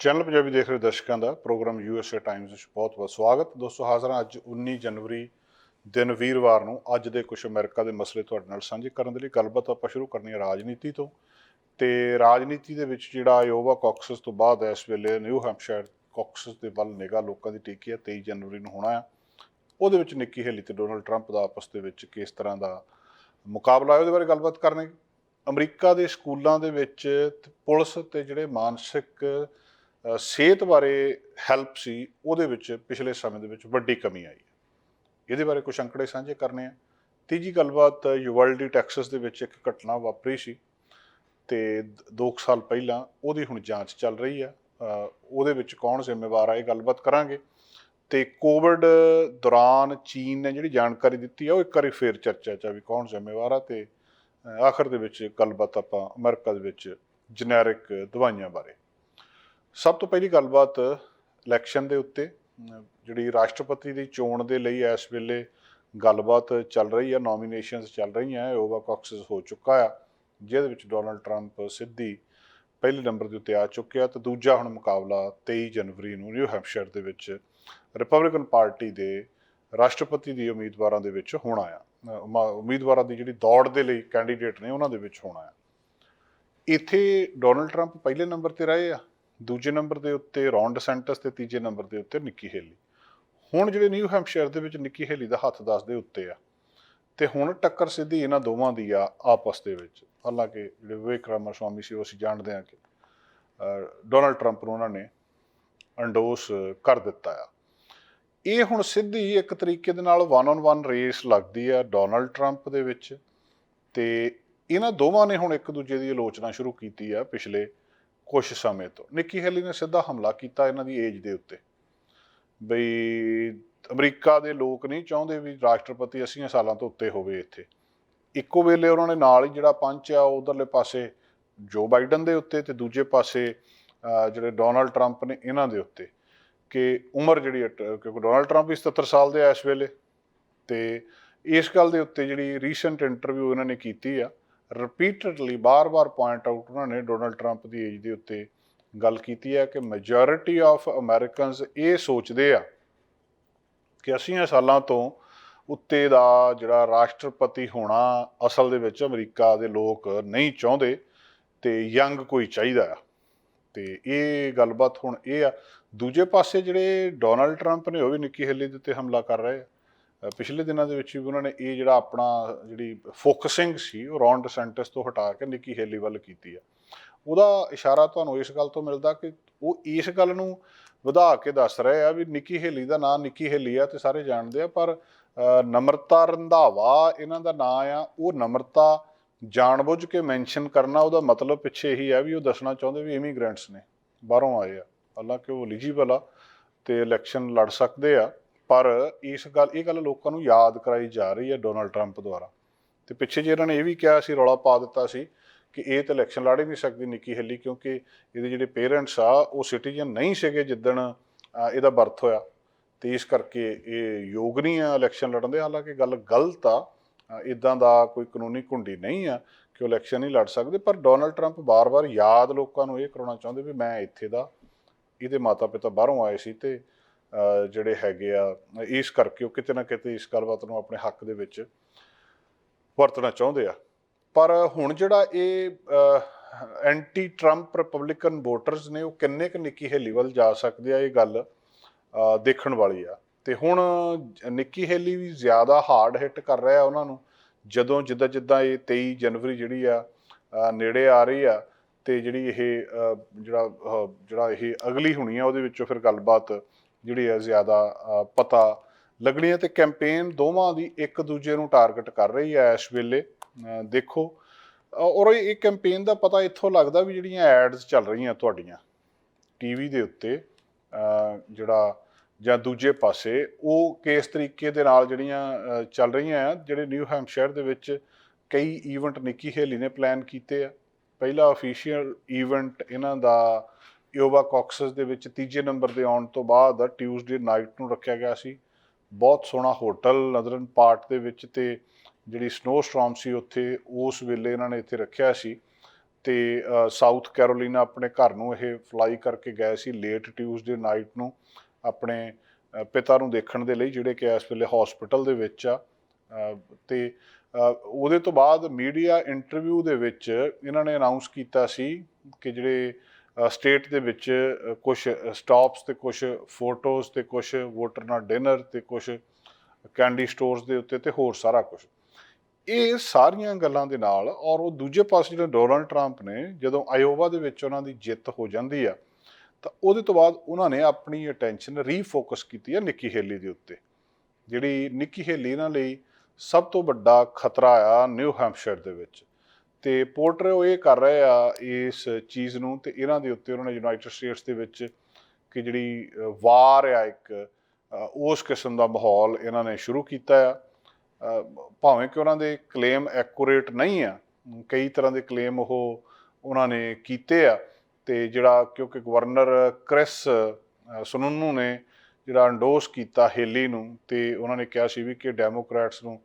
Channel Punjabi ਦੇਖ ਰਹੇ ਦਰਸ਼ਕਾਂ ਦਾ ਪ੍ਰੋਗਰਾਮ ਯੂਐਸਏ ਟਾਈਮਜ਼ ਵਿੱਚ ਬਹੁਤ-ਬਹੁਤ ਸਵਾਗਤ। ਦੋਸਤੋ, ਹਾਜ਼ਰ ਹਾਂ ਅੱਜ 19 ਜਨਵਰੀ ਦਿਨ ਵੀਰਵਾਰ ਨੂੰ। ਅੱਜ ਦੇ ਕੁਝ ਅਮਰੀਕਾ ਦੇ ਮਸਲੇ ਤੁਹਾਡੇ ਨਾਲ ਸਾਂਝੇ ਕਰਨ ਦੇ ਲਈ ਗੱਲਬਾਤ ਆਪਾਂ ਸ਼ੁਰੂ ਕਰਨੀ ਹੈ ਰਾਜਨੀਤੀ ਤੋਂ। ਤੇ ਰਾਜਨੀਤੀ ਦੇ ਵਿੱਚ ਜਿਹੜਾ ਆਇਓਵਾ ਕਾਕਸਸ ਤੋਂ ਬਾਅਦ ਇਸ ਵੇਲੇ ਨਿਊ ਹੈਂਪਸ਼ਾਇਰ ਕਾਕਸਸ ਦੇ ਵੱਲ ਨਿਗਾਹ ਲੋਕਾਂ ਦੀ ਟਿਕੀ ਹੈ 23 ਜਨਵਰੀ ਨੂੰ ਹੋਣਾ ਹੈ। ਉਹਦੇ ਵਿੱਚ ਨਿੱਕੀ ਹੇਲੀ ਤੇ ਡੋਨਲਡ ਟਰੰਪ ਦਾ ਆਪਸ ਦੇ ਵਿੱਚ ਕਿਸ ਤਰ੍ਹਾਂ ਦਾ ਮੁਕਾਬਲਾ ਹੈ, ਉਹਦੇ ਬਾਰੇ ਗੱਲਬਾਤ ਕਰਨੀ ਅਮਰੀਕਾ ਦੇ ਸਕੂਲਾਂ ਦੇ ਵਿੱਚ ਪੁਲਿਸ ਤੇ ਜਿਹੜੇ ਮਾਨਸਿਕ ਸਿਹਤ ਬਾਰੇ ਹੈਲਪ ਸੀ, ਉਹਦੇ ਵਿੱਚ ਪਿਛਲੇ ਸਮੇਂ ਦੇ ਵਿੱਚ ਵੱਡੀ ਕਮੀ ਆਈ ਹੈ। ਇਹਦੇ ਬਾਰੇ ਕੁਝ ਅੰਕੜੇ ਸਾਂਝੇ ਕਰਨੇ ਆ। ਤੀਜੀ ਗੱਲਬਾਤ ਯੂਵਲਡੀ ਟੈਕਸਸ ਦੇ ਵਿੱਚ ਇੱਕ ਘਟਨਾ ਵਾਪਰੀ ਸੀ ਤੇ 2 ਸਾਲ ਪਹਿਲਾਂ ਉਹਦੀ ਹੁਣ ਜਾਂਚ ਚੱਲ ਰਹੀ ਆ। ਉਹਦੇ ਵਿੱਚ ਕੌਣ ਜ਼ਿੰਮੇਵਾਰ ਆ, ਇਹ ਗੱਲਬਾਤ ਕਰਾਂਗੇ। ਤੇ ਕੋਵਿਡ ਦੌਰਾਨ ਚੀਨ ਨੇ ਜਿਹੜੀ ਜਾਣਕਾਰੀ ਦਿੱਤੀ ਆ, ਉਹ ਇੱਕ ਵਾਰੀ ਫੇਰ ਚਰਚਾ ਚ ਆ ਵੀ ਕੌਣ ਜ਼ਿੰਮੇਵਾਰ ਆ ਤੇ ਆਖਰ ਦੇ ਵਿੱਚ ਗੱਲਬਾਤ ਆਪਾਂ ਅਮਰੀਕਾ ਦੇ ਵਿੱਚ ਜਨੈਰਿਕ ਦਵਾਈਆਂ ਬਾਰੇ ਸਭ ਤੋਂ ਪਹਿਲੀ ਗੱਲਬਾਤ ਇਲੈਕਸ਼ਨ ਦੇ ਉੱਤੇ ਜਿਹੜੀ ਰਾਸ਼ਟਰਪਤੀ ਦੀ ਚੋਣ ਦੇ ਲਈ ਇਸ ਵੇਲੇ ਗੱਲਬਾਤ ਚੱਲ ਰਹੀ ਹੈ ਨੋਮੀਨੇਸ਼ਨਸ ਚੱਲ ਰਹੀਆਂ ਓਵਾ ਕਾਕਸਸ ਹੋ ਚੁੱਕਾ ਆ, ਜਿਹਦੇ ਵਿੱਚ ਡੋਨਲਡ ਟਰੰਪ ਸਿੱਧੀ ਪਹਿਲੇ ਨੰਬਰ ਦੇ ਉੱਤੇ ਆ ਚੁੱਕਿਆ ਤੇ ਦੂਜਾ ਹੁਣ ਮੁਕਾਬਲਾ 23 ਜਨਵਰੀ ਨੂੰ ਨਿਊ ਹੈਂਪਸ਼ਾਇਰ ਦੇ ਵਿੱਚ ਰਿਪਬਲਿਕਨ ਪਾਰਟੀ ਦੇ ਰਾਸ਼ਟਰਪਤੀ ਦੀ ਉਮੀਦਵਾਰਾਂ ਦੇ ਵਿੱਚ ਹੋਣਾ ਆ। ਉਮੀਦਵਾਰਾਂ ਦੀ ਜਿਹੜੀ ਦੌੜ ਦੇ ਲਈ ਕੈਂਡੀਡੇਟ ਨੇ ਉਹਨਾਂ ਦੇ ਵਿੱਚ ਹੋਣਾ ਆ। ਇੱਥੇ ਡੋਨਲਡ ਟਰੰਪ ਪਹਿਲੇ ਨੰਬਰ ਤੇ ਰਹੇ ਆ ਦੂਜੇ ਨੰਬਰ ਦੇ ਉੱਤੇ ਰੌਨ ਡਸੈਂਟਸ ਤੇ ਤੀਜੇ ਨੰਬਰ ਦੇ ਉੱਤੇ ਨਿੱਕੀ ਹੇਲੀ। ਹੁਣ ਜਿਹੜੇ ਨਿਊ ਹੈਂਪਸ਼ਾਇਰ ਦੇ ਵਿੱਚ ਨਿੱਕੀ ਹੇਲੀ ਦਾ ਹੱਥ 10 ਦੇ ਉੱਤੇ ਆ, ਤੇ ਹੁਣ ਟੱਕਰ ਸਿੱਧੀ ਇਹਨਾਂ ਦੋਵਾਂ ਦੀ ਆ ਆਪਸ ਦੇ ਵਿੱਚ। ਹਾਲਾਂਕਿ ਜਿਹੜੇ ਵਿਵੇਕ ਰਾਮਾ ਸਵਾਮੀ ਸੀ, ਉਹ ਅਸੀਂ ਜਾਣਦੇ ਹਾਂ ਕਿ ਡੋਨਲਡ ਟਰੰਪ ਨੂੰ ਉਹਨਾਂ ਨੇ ਅੰਡੋਸ ਕਰ ਦਿੱਤਾ ਆ। ਇਹ ਹੁਣ ਸਿੱਧੀ ਇੱਕ ਤਰੀਕੇ ਦੇ ਨਾਲ ਵਨ ਔਨ ਵਨ ਰੇਸ ਲੱਗਦੀ ਆ ਡੋਨਲਡ ਟਰੰਪ ਦੇ ਵਿੱਚ, ਤੇ ਇਹਨਾਂ ਦੋਵਾਂ ਨੇ ਹੁਣ ਇੱਕ ਦੂਜੇ ਦੀ ਆਲੋਚਨਾ ਸ਼ੁਰੂ ਕੀਤੀ ਆ ਪਿਛਲੇ ਕੁਝ ਸਮੇਂ ਤੋਂ। ਨਿੱਕੀ ਹੈਲੀ ਨੇ ਸਿੱਧਾ ਹਮਲਾ ਕੀਤਾ ਇਹਨਾਂ ਦੀ ਏਜ ਦੇ ਉੱਤੇ। ਬਈ ਅਮਰੀਕਾ ਦੇ ਲੋਕ ਨਹੀਂ ਚਾਹੁੰਦੇ ਵੀ ਰਾਸ਼ਟਰਪਤੀ 80 ਸਾਲਾਂ ਤੋਂ ਉੱਤੇ ਹੋਵੇ ਇੱਥੇ। ਇੱਕੋ ਵੇਲੇ ਉਹਨਾਂ ਨੇ ਨਾਲ ਹੀ ਜਿਹੜਾ ਪੰਚ ਆ ਉਧਰਲੇ ਪਾਸੇ ਜੋ ਬਾਈਡਨ ਦੇ ਉੱਤੇ ਤੇ ਦੂਜੇ ਪਾਸੇ ਜਿਹੜੇ ਡੋਨਲਡ ਟਰੰਪ ਨੇ ਇਹਨਾਂ ਦੇ ਉੱਤੇ ਕਿ ਉਮਰ ਜਿਹੜੀ ਹੈ, ਟ- ਕਿਉਂਕਿ ਡੋਨਲਡ ਟਰੰਪ ਵੀ 77 ਸਾਲ ਦੇ ਆ ਇਸ ਵੇਲੇ ਤੇ ਇਸ ਗੱਲ ਦੇ ਉੱਤੇ ਜਿਹੜੀ ਰੀਸੈਂਟ ਇੰਟਰਵਿਊ ਇਹਨਾਂ ਨੇ ਕੀਤੀ ਆ ਰਿਪੀਟਡਲੀ ਬਾਰ-ਬਾਰ ਪੁਆਇੰਟ ਆਊਟ ਉਹਨਾਂ ਨੇ ਡੋਨਲਡ ਟਰੰਪ ਦੀ ਏਜ ਦੇ ਉੱਤੇ ਗੱਲ ਕੀਤੀ ਹੈ ਕਿ ਮੈਜੋਰਿਟੀ ਆਫ ਅਮਰੀਕਨਸ ਇਹ ਸੋਚਦੇ ਆ ਕਿ 80 ਸਾਲਾਂ ਤੋਂ ਉੱਤੇ ਦਾ ਜਿਹੜਾ ਰਾਸ਼ਟਰਪਤੀ ਹੋਣਾ ਅਸਲ ਦੇ ਵਿੱਚ ਅਮਰੀਕਾ ਦੇ ਲੋਕ ਨਹੀਂ ਚਾਹੁੰਦੇ ਤੇ ਯੰਗ ਕੋਈ ਚਾਹੀਦਾ ਆ। ਤੇ ਇਹ ਗੱਲਬਾਤ ਹੁਣ ਇਹ ਆ। ਦੂਜੇ ਪਾਸੇ ਜਿਹੜੇ ਡੋਨਲਡ ਟਰੰਪ ਨੇ ਉਹ ਵੀ ਨਿੱਕੀ ਹੇਲੀ ਦੇ ਉੱਤੇ ਹਮਲਾ ਕਰ ਰਹੇ ਆ। ਪਿਛਲੇ ਦਿਨਾਂ ਦੇ ਵਿੱਚ ਵੀ ਉਹਨਾਂ ਨੇ ਇਹ ਜਿਹੜਾ ਆਪਣਾ ਜਿਹੜੀ ਫੋਕਸਿੰਗ ਸੀ, ਉਹ ਰੌਨ ਡਸੈਂਟਸ ਤੋਂ ਹਟਾ ਕੇ ਨਿੱਕੀ ਹੇਲੀ ਵੱਲ ਕੀਤੀ ਆ। ਉਹਦਾ ਇਸ਼ਾਰਾ ਤੁਹਾਨੂੰ ਇਸ ਗੱਲ ਤੋਂ ਮਿਲਦਾ ਕਿ ਉਹ ਇਸ ਗੱਲ ਨੂੰ ਵਧਾ ਕੇ ਦੱਸ ਰਹੇ ਆ ਵੀ ਨਿੱਕੀ ਹੇਲੀ ਦਾ ਨਾਂ ਨਿੱਕੀ ਹੇਲੀ ਆ ਤੇ ਸਾਰੇ ਜਾਣਦੇ ਆ, ਪਰ ਨਮਰਤਾ ਰੰਧਾਵਾ ਇਹਨਾਂ ਦਾ ਨਾਂ ਆ, ਉਹ ਨਮਰਤਾ ਜਾਣਬੁੱਝ ਕੇ ਮੈਂਸ਼ਨ ਕਰਨਾ ਉਹਦਾ ਮਤਲਬ ਪਿੱਛੇ ਇਹੀ ਆ ਵੀ ਉਹ ਦੱਸਣਾ ਚਾਹੁੰਦੇ ਵੀ ਇਮੀਗ੍ਰੈਂਟਸ ਨੇ, ਬਾਹਰੋਂ ਆਏ ਆ। ਹਾਲਾਂਕਿ ਉਹ ਐਲੀਜੀਬਲ ਆ ਤੇ ਇਲੈਕਸ਼ਨ ਲੜ ਸਕਦੇ ਆ। ਪਰ ਇਸ ਗੱਲ, ਇਹ ਗੱਲ ਲੋਕਾਂ ਨੂੰ ਯਾਦ ਕਰਾਈ ਜਾ ਰਹੀ ਹੈ ਡੋਨਲਡ ਟਰੰਪ ਦੁਆਰਾ। ਤੇ ਪਿੱਛੇ ਜੇ ਇਹਨਾਂ ਨੇ ਇਹ ਵੀ ਕਿਹਾ ਸੀ ਰੌਲਾ ਪਾ ਦਿੱਤਾ ਸੀ ਕਿ ਇਹ ਤਾਂ ਇਲੈਕਸ਼ਨ ਲੜ ਹੀ ਨਹੀਂ ਸਕਦੀ ਨਿੱਕੀ ਹੇਲੀ, ਕਿਉਂਕਿ ਇਹਦੇ ਜਿਹੜੇ ਪੇਰੈਂਟਸ ਆ, ਉਹ ਸਿਟੀਜ਼ਨ ਨਹੀਂ ਸੀਗੇ ਜਿੱਦਣ ਇਹਦਾ ਬਰਥ ਹੋਇਆ। ਤੇ ਇਸ ਕਰਕੇ ਇਹ ਯੋਗ ਨਹੀਂ ਆ ਇਲੈਕਸ਼ਨ ਲੜਨ ਦੇ। ਹਾਲਾਂਕਿ ਗੱਲ ਗਲਤ ਆ ਇਦਾਂ ਦਾ ਕੋਈ ਕਾਨੂੰਨੀ ਘੁੰਡੀ ਨਹੀਂ ਆ ਕਿ ਉਹ ਇਲੈਕਸ਼ਨ ਨਹੀਂ ਲੜ ਸਕਦੇ, ਪਰ ਡੋਨਲਡ ਟਰੰਪ ਬਾਰ-ਬਾਰ ਯਾਦ ਲੋਕਾਂ ਨੂੰ ਇਹ ਕਰਾਉਣਾ ਚਾਹੁੰਦੇ ਵੀ ਮੈਂ ਇੱਥੇ ਦਾ, ਇਹਦੇ ਮਾਤਾ-ਪਿਤਾ ਬਾਹਰੋਂ ਆਏ ਸੀ ਤੇ ਜਿਹੜੇ ਹੈਗੇ ਆ, ਇਸ ਕਰਕੇ ਉਹ ਕਿਤੇ ਨਾ ਕਿਤੇ ਇਸ ਗੱਲਬਾਤ ਨੂੰ ਆਪਣੇ ਹੱਕ ਦੇ ਵਿੱਚ ਵਰਤਣਾ ਚਾਹੁੰਦੇ ਆ। ਪਰ ਹੁਣ ਜਿਹੜਾ ਇਹ ਐਂਟੀ ਟਰੰਪ ਰਿਪਬਲਿਕਨ ਵੋਟਰਸ ਨੇ, ਉਹ ਕਿੰਨੇ ਕੁ ਨਿੱਕੀ ਹੇਲੀ ਵੱਲ ਜਾ ਸਕਦੇ ਆ ਇਹ ਗੱਲ ਦੇਖਣ ਵਾਲੀ ਆ। ਤੇ ਹੁਣ ਨਿੱਕੀ ਹੇਲੀ ਵੀ ਜ਼ਿਆਦਾ ਹਾਰਡ ਹਿੱਟ ਕਰ ਰਿਹਾ ਉਹਨਾਂ ਨੂੰ, ਜਦੋਂ ਜਿੱਦਾਂ ਜਿੱਦਾਂ ਇਹ 23 ਜਨਵਰੀ ਜਿਹੜੀ ਆ ਨੇੜੇ ਆ ਰਹੀ ਆ, ਤੇ ਜਿਹੜੀ ਇਹ ਜਿਹੜਾ ਜਿਹੜਾ ਇਹ ਅਗਲੀ ਹੋਣੀ ਆ, ਉਹਦੇ ਵਿੱਚੋਂ ਫਿਰ ਗੱਲਬਾਤ ਜਿਹੜੀ ਆ ਜ਼ਿਆਦਾ ਪਤਾ ਲੱਗਣੀ ਹੈ ਤੇ ਕੈਂਪੇਨ ਦੋਵਾਂ ਦੀ ਇੱਕ ਦੂਜੇ ਨੂੰ ਟਾਰਗੇਟ ਕਰ ਰਹੀ ਹੈ ਇਸ ਵੇਲੇ। ਦੇਖੋ ਔਰ ਇਹ ਕੈਂਪੇਨ ਦਾ ਪਤਾ ਇੱਥੋਂ ਲੱਗਦਾ ਵੀ ਜਿਹੜੀਆਂ ਐਡਸ ਚੱਲ ਰਹੀਆਂ ਤੁਹਾਡੀਆਂ ਟੀਵੀ ਦੇ ਉੱਤੇ ਜਿਹੜਾ ਜਾਂ ਦੂਜੇ ਪਾਸੇ, ਉਹ ਕਿਸ ਤਰੀਕੇ ਦੇ ਨਾਲ ਜਿਹੜੀਆਂ ਚੱਲ ਰਹੀਆਂ ਆ, ਜਿਹੜੇ ਨਿਊ ਹੈਂਪਸ਼ਾਇਰ ਦੇ ਵਿੱਚ ਕਈ ਈਵੈਂਟ ਨਿੱਕੀ ਹੇਲੀ ਨੇ ਪਲਾਨ ਕੀਤੇ ਆ। ਪਹਿਲਾ ਅਫੀਸ਼ੀਅਲ ਈਵੈਂਟ ਇਹਨਾਂ ਦਾ ਯੋਵਾ ਕਾਕਸਸ ਦੇ ਵਿੱਚ ਤੀਜੇ ਨੰਬਰ ਦੇ ਆਉਣ ਤੋਂ ਬਾਅਦ ਟਿਊਜ਼ਡੇ ਨਾਈਟ ਨੂੰ ਰੱਖਿਆ ਗਿਆ ਸੀ। ਬਹੁਤ ਸੋਹਣਾ ਹੋਟਲ ਨਦਰਨ ਪਾਰਟ ਦੇ ਵਿੱਚ ਤੇ ਜਿਹੜੀ ਸਨੋ ਸਟਾਰਮ ਸੀ ਉੱਥੇ ਉਸ ਵੇਲੇ ਇਹਨਾਂ ਨੇ ਇੱਥੇ ਰੱਖਿਆ ਸੀ ਤੇ ਸਾਊਥ ਕੈਰੋਲੀਨਾ ਆਪਣੇ ਘਰ ਨੂੰ ਇਹ ਫਲਾਈ ਕਰਕੇ ਗਏ ਸੀ ਲੇਟ ਟਿਊਜ਼ਡੇ ਨਾਈਟ ਨੂੰ ਆਪਣੇ ਪਿਤਾ ਨੂੰ ਦੇਖਣ ਦੇ ਲਈ ਜਿਹੜੇ ਕਿ ਇਸ ਵੇਲੇ ਹਸਪੀਟਲ ਦੇ ਵਿੱਚ ਆ। ਅ, ਤੇ ਉਹਦੇ ਤੋਂ ਬਾਅਦ ਮੀਡੀਆ ਇੰਟਰਵਿਊ ਦੇ ਵਿੱਚ ਇਹਨਾਂ ਨੇ ਅਨਾਉਂਸ ਕੀਤਾ ਸੀ ਕਿ ਜਿਹੜੇ ਸਟੇਟ ਦੇ ਵਿੱਚ ਕੁਝ ਸਟਾਪਸ ਤੇ ਕੁਝ ਫੋਟੋਜ਼ ਤੇ ਕੁਝ ਵੋਟਰ ਨਾਲ ਡਿਨਰ ਤੇ ਕੁਝ ਕੈਂਡੀ ਸਟੋਰਸ ਦੇ ਉੱਤੇ ਤੇ ਹੋਰ ਸਾਰਾ ਕੁਝ ਇਹ ਸਾਰੀਆਂ ਗੱਲਾਂ ਦੇ ਨਾਲ ਔਰ ਉਹ ਦੂਜੇ ਪਾਸੇ ਜਿਹੜੇ ਡੋਨਲਡ ਟਰੰਪ ਨੇ, ਜਦੋਂ ਆਇਓਵਾ ਦੇ ਵਿੱਚ ਉਹਨਾਂ ਦੀ ਜਿੱਤ ਹੋ ਜਾਂਦੀ ਆ, ਤਾਂ ਉਹਦੇ ਤੋਂ ਬਾਅਦ ਉਹਨਾਂ ਨੇ ਆਪਣੀ ਅਟੈਂਸ਼ਨ ਰੀਫੋਕਸ ਕੀਤੀ ਆ ਨਿੱਕੀ ਹੇਲੀ ਦੇ ਉੱਤੇ। ਜਿਹੜੀ ਨਿੱਕੀ ਹੇਲੀ ਇਹਨਾਂ ਲਈ ਸਭ ਤੋਂ ਵੱਡਾ ਖਤਰਾ ਆ ਨਿਊ ਹੈਂਪਸ਼ਾਇਰ ਦੇ ਵਿੱਚ। ਤੇ ਪੋਰਟਰੇ ਉਹ ਇਹ ਕਰ ਰਹੇ ਆ ਇਸ ਚੀਜ਼ ਨੂੰ ਤੇ ਇਹਨਾਂ ਦੇ ਉੱਤੇ ਉਹਨਾਂ ਨੇ ਯੂਨਾਈਟਿਡ ਸਟੇਟਸ ਦੇ ਵਿੱਚ ਕਿ ਜਿਹੜੀ ਵਾਰ ਆ ਇੱਕ ਉਸ ਕਿਸਮ ਦਾ ਮਾਹੌਲ ਇਹਨਾਂ ਨੇ ਸ਼ੁਰੂ ਕੀਤਾ ਆ। ਭਾਵੇਂ ਕਿ ਉਹਨਾਂ ਦੇ ਕਲੇਮ ਐਕੂਰੇਟ ਨਹੀਂ ਆ ਕਈ ਤਰ੍ਹਾਂ ਦੇ ਕਲੇਮ ਉਹ ਉਹਨਾਂ ਨੇ ਕੀਤੇ ਆ ਤੇ ਜਿਹੜਾ ਕਿਉਂਕਿ ਗਵਰਨਰ ਕ੍ਰਿਸ ਅ, ਨੇ ਜਿਹੜਾ ਅੰਡੋਸ ਕੀਤਾ ਹੇਲੀ ਨੂੰ ਤੇ ਉਹਨਾਂ ਨੇ ਕਿਹਾ ਸੀ ਵੀ ਕਿ ਡੈਮੋਕ੍ਰੈਟਸ ਨੂੰ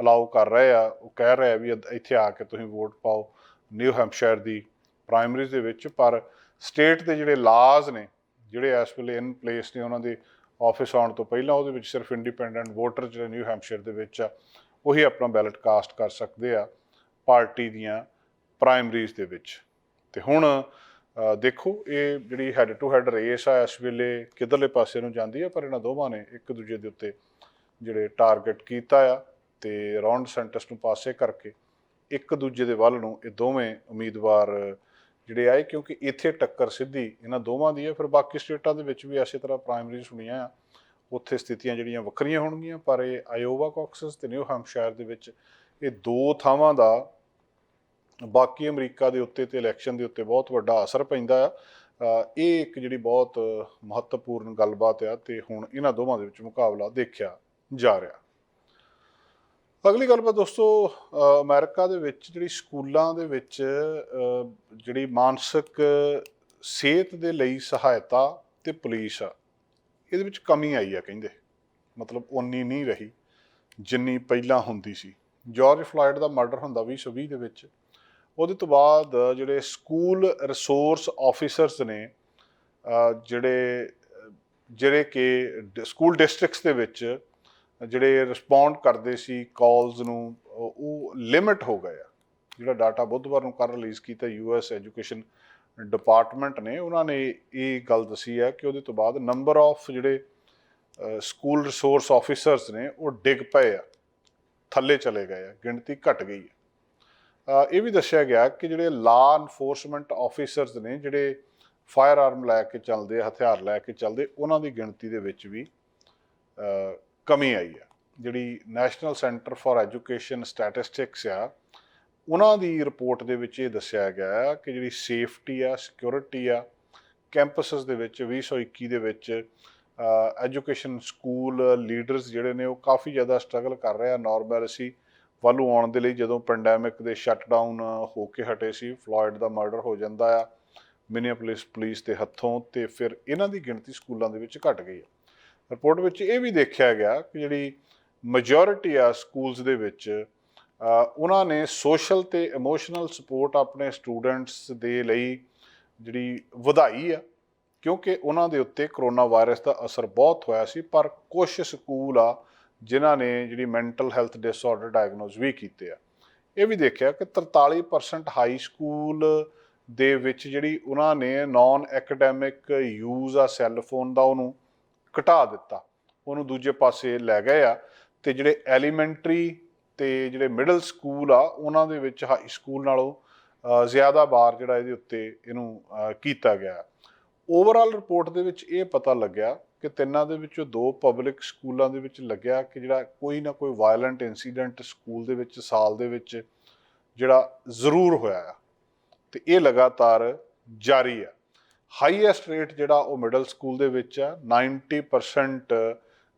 ਅਲਾਉ ਕਰ ਰਹੇ ਆ, ਉਹ ਕਹਿ ਰਹੇ ਆ ਵੀ ਇੱਧ- ਇੱਥੇ ਆ ਕੇ ਤੁਸੀਂ ਵੋਟ ਪਾਓ ਨਿਊ ਹੈਂਪਸ਼ਾਇਰ ਦੀ ਪ੍ਰਾਇਮਰੀਜ਼ ਦੇ ਵਿੱਚ, ਪਰ ਸਟੇਟ ਦੇ ਜਿਹੜੇ ਲਾਜ਼ ਨੇ, ਜਿਹੜੇ ਇਸ ਵੇਲੇ ਇਨ ਪਲੇਸ ਨੇ ਉਹਨਾਂ ਦੇ ਆਫਿਸ ਆਉਣ ਤੋਂ ਪਹਿਲਾਂ, ਉਹਦੇ ਵਿੱਚ ਸਿਰਫ ਇੰਡੀਪੈਂਡੈਂਟ ਵੋਟਰ ਜਿਹੜੇ ਨਿਊ ਹੈਂਪਸ਼ਾਇਰ ਦੇ ਵਿੱਚ ਆ, ਉਹੀ ਆਪਣਾ ਬੈਲਟ ਕਾਸਟ ਕਰ ਸਕਦੇ ਆ ਪਾਰਟੀ ਦੀਆਂ ਪ੍ਰਾਇਮਰੀਜ਼ ਦੇ ਵਿੱਚ। ਤੇ ਹੁਣ ਦੇਖੋ, ਇਹ ਜਿਹੜੀ ਹੈਡ ਟੂ ਹੈਡ ਰੇਸ ਆ, ਇਸ ਵੇਲੇ ਕਿੱਧਰਲੇ ਪਾਸੇ ਨੂੰ ਜਾਂਦੀ ਆ, ਪਰ ਇਹਨਾਂ ਦੋਵਾਂ ਨੇ ਇੱਕ ਦੂਜੇ ਦੇ ਉੱਤੇ ਜਿਹੜੇ ਟਾਰਗੇਟ ਕੀਤਾ ਆ। ਤੇ ਰੌਂਡ ਸੈਂਟਸ ਨੂੰ ਪਾਸੇ ਕਰਕੇ ਇੱਕ ਦੂਜੇ ਦੇ ਵੱਲ ਨੂੰ ਇਹ ਦੋਵੇਂ ਉਮੀਦਵਾਰ ਜਿਹੜੇ ਆਏ, ਕਿਉਂਕਿ ਇੱਥੇ ਟੱਕਰ ਸਿੱਧੀ ਇਹਨਾਂ ਦੋਵਾਂ ਦੀ ਹੈ। ਫਿਰ ਬਾਕੀ ਸਟੇਟਾਂ ਦੇ ਵਿੱਚ ਵੀ ਇਸੇ ਤਰ੍ਹਾਂ ਪ੍ਰਾਇਮਰੀਜ਼ ਹੋਣੀਆਂ ਆ, ਉੱਥੇ ਸਥਿਤੀਆਂ ਜਿਹੜੀਆਂ ਵੱਖਰੀਆਂ ਹੋਣਗੀਆਂ, ਪਰ ਇਹ ਆਇਓਵਾ ਕਾਕਸਸ ਤੇ ਨਿਊ ਹੈਂਪਸ਼ਾਇਰ ਦੇ ਵਿੱਚ ਇਹ ਦੋ ਥਾਵਾਂ ਦਾ ਬਾਕੀ ਅਮਰੀਕਾ ਦੇ ਉੱਤੇ ਤੇ ਇਲੈਕਸ਼ਨ ਦੇ ਉੱਤੇ ਬਹੁਤ ਵੱਡਾ ਅਸਰ ਪੈਂਦਾ ਆ। ਇਹ ਇੱਕ ਜਿਹੜੀ ਬਹੁਤ ਮਹੱਤਵਪੂਰਨ ਗੱਲਬਾਤ ਆ ਤੇ ਹੁਣ ਇਹਨਾਂ ਦੋਵਾਂ ਦੇ ਵਿੱਚ ਮੁਕਾਬਲਾ ਦੇਖਿਆ ਜਾ ਰਿਹਾ। ਅਗਲੀ ਗੱਲਬਾਤ ਦੋਸਤੋ ਅ, ਅਮਰੀਕਾ ਦੇ ਵਿੱਚ ਜਿਹੜੀ ਸਕੂਲਾਂ ਦੇ ਵਿੱਚ ਜਿਹੜੀ ਮਾਨਸਿਕ ਸਿਹਤ ਦੇ ਲਈ ਸਹਾਇਤਾ ਤੇ ਪੁਲਿਸ ਆ ਇਹਦੇ ਵਿੱਚ ਕਮੀ ਆਈ ਆ ਕਹਿੰਦੇ। ਮਤਲਬ ਉਨੀ ਨਹੀਂ ਰਹੀ ਜਿੰਨੀ ਪਹਿਲਾਂ ਹੁੰਦੀ ਸੀ। ਜਾਰਜ ਫਲਾਇਡ ਦਾ ਮਰਡਰ ਹੁੰਦਾ 2020 ਦੇ ਵਿੱਚ। ਉਹਦੇ ਤੋਂ ਬਾਅਦ ਜਿਹੜੇ ਸਕੂਲ ਰਿਸੋਰਸ ਆਫੀਸਰਸ ਨੇ ਜਿਹੜੇ ਜਿਹੜੇ ਕਿ ਡ- ਸਕੂਲ ਡਿਸਟ੍ਰਿਕਟਸ ਦੇ ਵਿੱਚ ਜਿਹੜੇ ਰਿਸਪੌਂਡ ਕਰਦੇ ਸੀ ਕਾਲਸ ਨੂੰ, ਉਹ- ਲਿਮਿਟ ਹੋ ਗਏ ਆ। ਜਿਹੜਾ ਡਾਟਾ ਬੁੱਧਵਾਰ ਨੂੰ ਕਰ ਰਿਲੀਜ਼ ਕੀਤਾ ਯੂਐਸ ਐਜੂਕੇਸ਼ਨ ਡਿਪਾਰਟਮੈਂਟ ਨੇ, ਉਹਨਾਂ ਨੇ ਇਹ ਗੱਲ ਦੱਸੀ ਹੈ ਕਿ ਉਹਦੇ ਤੋਂ ਬਾਅਦ ਨੰਬਰ ਆਫ ਜਿਹੜੇ ਸਕੂਲ ਰਿਸੋਰਸ ਆਫੀਸਰਸ ਨੇ, ਉਹ ਡਿੱਗ ਪਏ ਆ। ਥੱਲੇ ਚਲੇ ਗਏ ਆ, ਗਿਣਤੀ ਘਟ ਗਈ ਹੈ ਇਹ ਵੀ ਦੱਸਿਆ ਗਿਆ ਕਿ ਜਿਹੜੇ ਲਾ ਇਨਫੋਰਸਮੈਂਟ ਆਫੀਸਰਸ ਨੇ, ਜਿਹੜੇ ਫਾਇਰ ਆਰਮ ਲੈ ਕੇ ਚੱਲਦੇ ਹਥਿਆਰ ਲੈ ਕੇ ਚੱਲਦੇ, ਉਹਨਾਂ ਦੀ ਗਿਣਤੀ ਦੇ ਵਿੱਚ ਵੀ ਕਮੀ ਆਈ ਆ। ਜਿਹੜੀ national centre for education statistics ਆ, ਉਹਨਾਂ ਦੀ ਰਿਪੋਰਟ ਦੇ ਵਿੱਚ ਇਹ ਦੱਸਿਆ ਗਿਆ ਹੈ ਕਿ ਜਿਹੜੀ ਸੇਫਟੀ ਆ ਸਿਕਿਉਰਿਟੀ ਆ ਕੈਂਪਸਸ ਦੇ ਵਿੱਚ 2021 ਦੇ ਵਿੱਚ ਐਜੂਕੇਸ਼ਨ ਸਕੂਲ ਲੀਡਰਸ ਜਿਹੜੇ ਨੇ ਉਹ ਕਾਫੀ ਜ਼ਿਆਦਾ ਸਟਰਗਲ ਕਰ ਰਹੇ ਆ। ਨਾਰਮੈਲਿਸੀ ਵੱਲੋਂ ਆਉਣ ਦੇ ਲਈ ਜਦੋਂ ਪੈਂਡੈਮਿਕ ਦੇ ਸ਼ਟਡਾਊਨ ਹੋ ਕੇ ਹਟੇ ਸੀ ਫਲੋਇਡ ਦਾ ਮਰਡਰ ਹੋ ਜਾਂਦਾ ਆ ਮਿਨੀਆਪੋਲਿਸ ਪੁਲਿਸ ਦੇ ਹੱਥੋਂ ਤੇ ਫਿਰ ਇਹਨਾਂ ਦੀ ਗਿਣਤੀ ਸਕੂਲਾਂ ਦੇ ਵਿੱਚ ਘਟ ਗਈ ਹੈ ਰਿਪੋਰਟ ਵਿੱਚ ਇਹ ਵੀ ਦੇਖਿਆ ਗਿਆ ਕਿ ਜਿਹੜੀ ਮੈਜੋਰਿਟੀ ਆ ਸਕੂਲਸ ਦੇ ਵਿੱਚ ਉਹਨਾਂ ਨੇ ਸੋਸ਼ਲ ਤੇ ਇਮੋਸ਼ਨਲ ਸਪੋਰਟ ਆਪਣੇ ਸਟੂਡੈਂਟਸ ਦੇ ਲਈ ਜਿਹੜੀ ਵਧਾਈ ਆ, ਕਿਉਂਕਿ ਉਹਨਾਂ ਦੇ ਉੱਤੇ ਕਰੋਨਾ ਵਾਇਰਸ ਦਾ ਅਸਰ ਬਹੁਤ ਹੋਇਆ ਸੀ, ਪਰ ਕੁਝ ਸਕੂਲ ਆ ਜਿਨ੍ਹਾਂ ਨੇ ਜਿਹੜੀ ਮੈਂਟਲ ਹੈਲਥ ਡਿਸਆਰਡਰ ਡਾਇਗਨੋਸ ਵੀ ਕੀਤੇ ਆ। ਇਹ ਵੀ ਦੇਖਿਆ ਕਿ 43% ਹਾਈ ਸਕੂਲ ਦੇ ਵਿੱਚ ਜਿਹੜੀ ਉਹਨਾਂ ਨੇ ਨਾਨ ਐਕੈਡੈਮਿਕ ਯੂਜ਼ ਆ ਸੈੱਲ ਫੋਨ ਦਾ ਉਹਨੂੰ ਘਟਾ ਦਿੱਤਾ। ਉਹਨੂੰ ਦੂਜੇ ਪਾਸੇ ਲੈ ਗਏ ਆ ਤੇ ਜਿਹੜੇ ਐਲੀਮੈਂਟਰੀ ਤੇ ਜਿਹੜੇ ਮਿਡਲ ਸਕੂਲ ਆ, ਉਹਨਾਂ ਦੇ ਵਿੱਚ ਹਾਈ ਸਕੂਲ ਨਾਲੋਂ ਜ਼ਿਆਦਾ ਬਾਰ ਜਿਹੜਾ ਇਹਦੇ ਉੱਤੇ ਇਹਨੂੰ ਕੀਤਾ ਗਿਆ ਓਵਰਆਲ ਰਿਪੋਰਟ ਦੇ ਵਿੱਚ ਇਹ ਪਤਾ ਲੱਗਿਆ ਕਿ ਤਿੰਨਾਂ ਦੇ ਵਿੱਚੋਂ ਦੋ ਪਬਲਿਕ ਸਕੂਲਾਂ ਦੇ ਵਿੱਚ ਲੱਗਿਆ ਕਿ ਜਿਹੜਾ ਕੋਈ ਨਾ ਕੋਈ ਵਾਇਲੈਂਟ ਇਨਸੀਡੈਂਟ ਸਕੂਲ ਦੇ ਵਿੱਚ, ਸਾਲ ਦੇ ਵਿੱਚ ਜਿਹੜਾ ਜ਼ਰੂਰ ਹੋਇਆ ਆ। ਤੇ ਇਹ ਲਗਾਤਾਰ ਜਾਰੀ ਆ। ਹਾਈਐਸਟ ਰੇਟ ਜਿਹੜਾ ਉਹ ਮਿਡਲ ਸਕੂਲ ਦੇ ਵਿੱਚ ਆ 90%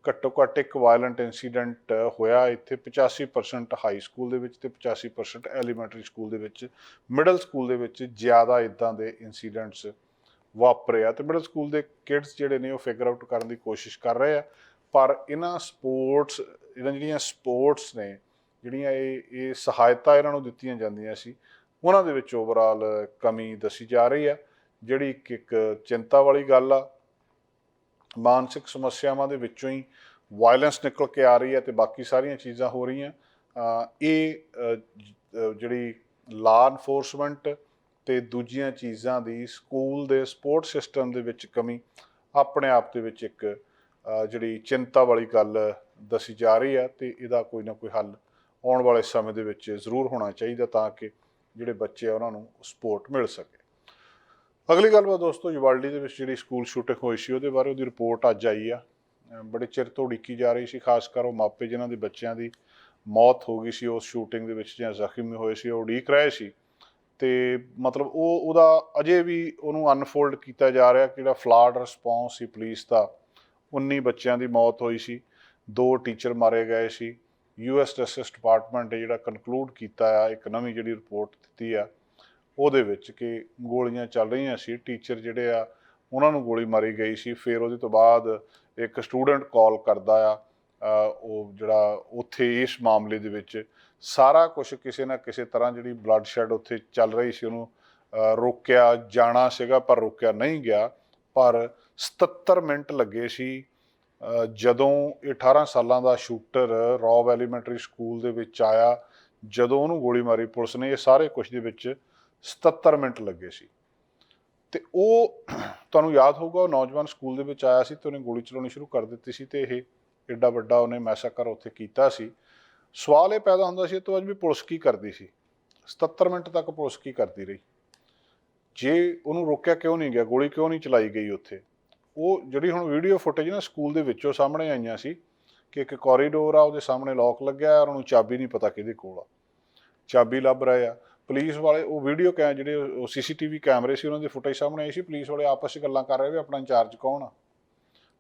ਘੱਟੋ ਘੱਟ ਇੱਕ ਵਾਇਲੈਂਟ ਇਨਸੀਡੈਂਟ ਹੋਇਆ ਇੱਥੇ 85% ਹਾਈ ਸਕੂਲ ਦੇ ਵਿੱਚ ਤੇ 85% ਐਲੀਮੈਂਟਰੀ ਸਕੂਲ ਦੇ ਵਿੱਚ। ਮਿਡਲ ਸਕੂਲ ਦੇ ਵਿੱਚ ਜ਼ਿਆਦਾ ਇਦਾਂ ਦੇ ਇਨਸੀਡੈਂਟਸ ਵਾਪਰੇ ਆ ਤੇ ਮਿਡਲ ਸਕੂਲ ਦੇ ਕਿਡਸ ਜਿਹੜੇ ਨੇ ਉਹ ਫਿਗਰ ਆਊਟ ਕਰਨ ਦੀ ਕੋਸ਼ਿਸ਼ ਕਰ ਰਹੇ ਆ। ਪਰ ਇਹਨਾਂ ਸਪੋਰਟਸ ਇਹਨਾਂ ਜਿਹੜੀਆਂ ਸਪੋਰਟਸ ਨੇ, ਜਿਹੜੀਆਂ ਇਹ ਇਹ ਸਹਾਇਤਾ ਇਹਨਾਂ ਨੂੰ ਦਿੱਤੀਆਂ ਜਾਂਦੀਆਂ ਸੀ, ਉਹਨਾਂ ਦੇ ਵਿੱਚ ਓਵਰਆਲ ਕਮੀ ਦੱਸੀ ਜਾ ਰਹੀ ਆ। ਜਿਹੜੀ ਕਿ ਇੱਕ ਚਿੰਤਾ ਵਾਲੀ ਗੱਲ ਆ, ਮਾਨਸਿਕ ਸਮੱਸਿਆਵਾਂ ਦੇ ਵਿੱਚੋਂ ਹੀ ਵਾਇਲੈਂਸ ਨਿਕਲ ਕੇ ਆ ਰਹੀ ਹੈ ਤੇ ਬਾਕੀ ਸਾਰੀਆਂ ਚੀਜ਼ਾਂ ਹੋ ਰਹੀਆਂ। ਇਹ ਜਿਹੜੀ ਲਾ ਇਨਫੋਰਸਮੈਂਟ ਤੇ ਦੂਜੀਆਂ ਚੀਜ਼ਾਂ ਦੀ ਸਕੂਲ ਦੇ ਸਪੋਰਟ ਸਿਸਟਮ ਦੇ ਵਿੱਚ ਕਮੀ, ਆਪਣੇ ਆਪ ਦੇ ਵਿੱਚ ਇੱਕ ਜਿਹੜੀ ਚਿੰਤਾ ਵਾਲੀ ਗੱਲ ਦੱਸੀ ਜਾ ਰਹੀ ਆ ਤੇ ਇਹਦਾ ਕੋਈ ਨਾ ਕੋਈ ਹੱਲ ਆਉਣ ਵਾਲੇ ਸਮੇਂ ਦੇ ਵਿੱਚ ਜ਼ਰੂਰ ਹੋਣਾ ਚਾਹੀਦਾ ਤਾਂ ਕਿ ਜਿਹੜੇ ਬੱਚੇ ਆ ਉਹਨਾਂ ਨੂੰ ਸਪੋਰਟ ਮਿਲ ਸਕੇ। ਅਗਲੀ ਗੱਲਬਾਤ ਦੋਸਤੋ, ਯੂਵਾਲਡੀ ਦੇ ਵਿੱਚ ਜਿਹੜੀ ਸਕੂਲ ਸ਼ੂਟਿੰਗ ਹੋਈ ਸੀ, ਉਹਦੇ ਬਾਰੇ ਉਹਦੀ ਰਿਪੋਰਟ ਅੱਜ ਆਈ ਆ। ਬੜੇ ਚਿਰ ਤੋਂ ਉਡੀਕੀ ਜਾ ਰਹੀ ਸੀ, ਖਾਸ ਕਰ ਉਹ ਮਾਪੇ ਜਿਨ੍ਹਾਂ ਦੇ ਬੱਚਿਆਂ ਦੀ ਮੌਤ ਹੋ ਗਈ ਸੀ, ਉਸ ਸ਼ੂਟਿੰਗ ਦੇ ਵਿੱਚ ਜਾਂ ਜ਼ਖਮੀ ਹੋਏ ਸੀ, ਉਹ ਉਡੀਕ ਰਹੇ ਸੀ। ਤੇ ਮਤਲਬ ਉਹ, ਉਹਦਾ ਅਜੇ ਵੀ ਉਹਨੂੰ ਅਨਫੋਲਡ ਕੀਤਾ ਜਾ ਰਿਹਾ ਕਿ ਜਿਹੜਾ ਫਲਾਡ ਰਿਸਪੌਂਸ ਸੀ ਪੁਲਿਸ ਦਾ 19 ਬੱਚਿਆਂ ਦੀ ਮੌਤ ਹੋਈ ਸੀ, ਦੋ ਟੀਚਰ ਮਾਰੇ ਗਏ ਸੀ। ਯੂਐਸ ਜਸਟਿਸ ਡਿਪਾਰਟਮੈਂਟ ਨੇ ਜਿਹੜਾ ਕਨਕਲੂਡ ਕੀਤਾ ਆ, ਇੱਕ ਨਵੀਂ ਜਿਹੜੀ ਰਿਪੋਰਟ ਦਿੱਤੀ ਆ ਉਹਦੇ ਵਿੱਚ ਕਿ ਗੋਲੀਆਂ ਚੱਲ ਰਹੀਆਂ ਸੀ ਟੀਚਰ ਜਿਹੜੇ ਆ, ਉਹਨਾਂ ਨੂੰ ਗੋਲੀ ਮਾਰੀ ਗਈ ਸੀ। ਫਿਰ ਉਹਦੇ ਤੋਂ ਬਾਅਦ ਇੱਕ ਸਟੂਡੈਂਟ ਕਾਲ ਕਰਦਾ ਆ ਉਹ ਜਿਹੜਾ ਉੱਥੇ ਇਸ ਮਾਮਲੇ ਦੇ ਵਿੱਚ ਸਾਰਾ ਕੁਝ ਕਿਸੇ ਨਾ ਕਿਸੇ ਤਰ੍ਹਾਂ ਜਿਹੜੀ ਬਲੱਡ ਸ਼ੈਡ ਉੱਥੇ ਚੱਲ ਰਹੀ ਸੀ, ਉਹਨੂੰ ਰੋਕਿਆ ਜਾਣਾ ਸੀਗਾ, ਪਰ ਰੋਕਿਆ ਨਹੀਂ ਗਿਆ। ਪਰ 77 ਮਿੰਟ ਲੱਗੇ ਸੀ ਜਦੋਂ ਇਹ 18 ਸਾਲਾਂ ਦਾ ਸ਼ੂਟਰ ਰੌਬ ਐਲੀਮੈਂਟਰੀ ਸਕੂਲ ਦੇ ਵਿੱਚ ਆਇਆ, ਜਦੋਂ ਉਹਨੂੰ ਗੋਲੀ ਮਾਰੀ, ਪੁਲਿਸ ਨੇ ਇਹ ਸਾਰੇ ਕੁਝ ਦੇ ਵਿੱਚ 77 ਮਿੰਟ ਲੱਗੇ ਸੀ। ਤੇ ਉਹ ਤੁਹਾਨੂੰ ਯਾਦ ਹੋਊਗਾ, ਉਹ ਨੌਜਵਾਨ ਸਕੂਲ ਦੇ ਵਿੱਚ ਆਇਆ ਸੀ ਤੇ ਉਹਨੇ ਗੋਲੀ ਚਲਾਉਣੀ ਸ਼ੁਰੂ ਕਰ ਦਿੱਤੀ ਸੀ ਤੇ ਇਹ ਐਡਾ ਵੱਡਾ ਉਹਨੇ ਮੈਸਾਕਰ ਉੱਥੇ ਕੀਤਾ ਸੀ। ਸਵਾਲ ਇਹ ਪੈਦਾ ਹੁੰਦਾ ਸੀ, ਇਹ ਤੋਂ ਅੱਜ ਵੀ ਪੁਲਿਸ ਕੀ ਕਰਦੀ ਸੀ? 77 ਮਿੰਟ ਤੱਕ ਪੁਲਿਸ ਕੀ ਕਰਦੀ ਰਹੀ? ਜੇ ਉਹਨੂੰ ਰੋਕਿਆ ਕਿਉਂ ਨਹੀਂ ਗਿਆ? ਗੋਲੀ ਕਿਉਂ ਨਹੀਂ ਚਲਾਈ ਗਈ ਉੱਥੇ? ਉਹ ਜਿਹੜੀ ਹੁਣ ਵੀਡੀਓ ਫੁਟੇਜ ਨਾ ਸਕੂਲ ਦੇ ਵਿੱਚੋਂ ਸਾਹਮਣੇ ਆਈਆਂ ਸੀ ਕਿ ਇੱਕ ਕੋਰੀਡੋਰ ਆ, ਉਹਦੇ ਸਾਹਮਣੇ ਲੋਕ ਲੱਗਿਆ ਔਰ ਉਹਨੂੰ ਚਾਬੀ ਨਹੀਂ ਪਤਾ ਕਿਹਦੇ ਕੋਲ ਆ। ਚਾਬੀ ਲੱਭ ਰਹੇ ਆ। ਪੁਲਿਸ ਵਾਲੇ, ਉਹ ਵੀਡੀਓ ਕੈ ਜਿਹੜੇ ਉਹ ਸੀਸੀਟੀਵੀ ਕੈਮਰੇ ਸੀ, ਉਹਨਾਂ ਦੀ ਫੁਟੇਜ ਸਾਹਮਣੇ ਆਈ ਸੀ, ਪੁਲਿਸ ਵਾਲੇ ਆਪਸ ਵਿੱਚ ਗੱਲਾਂ ਕਰ ਰਹੇ ਵੀ ਆਪਣਾ ਇੰਚਾਰਜ ਕੌਣ ਆ।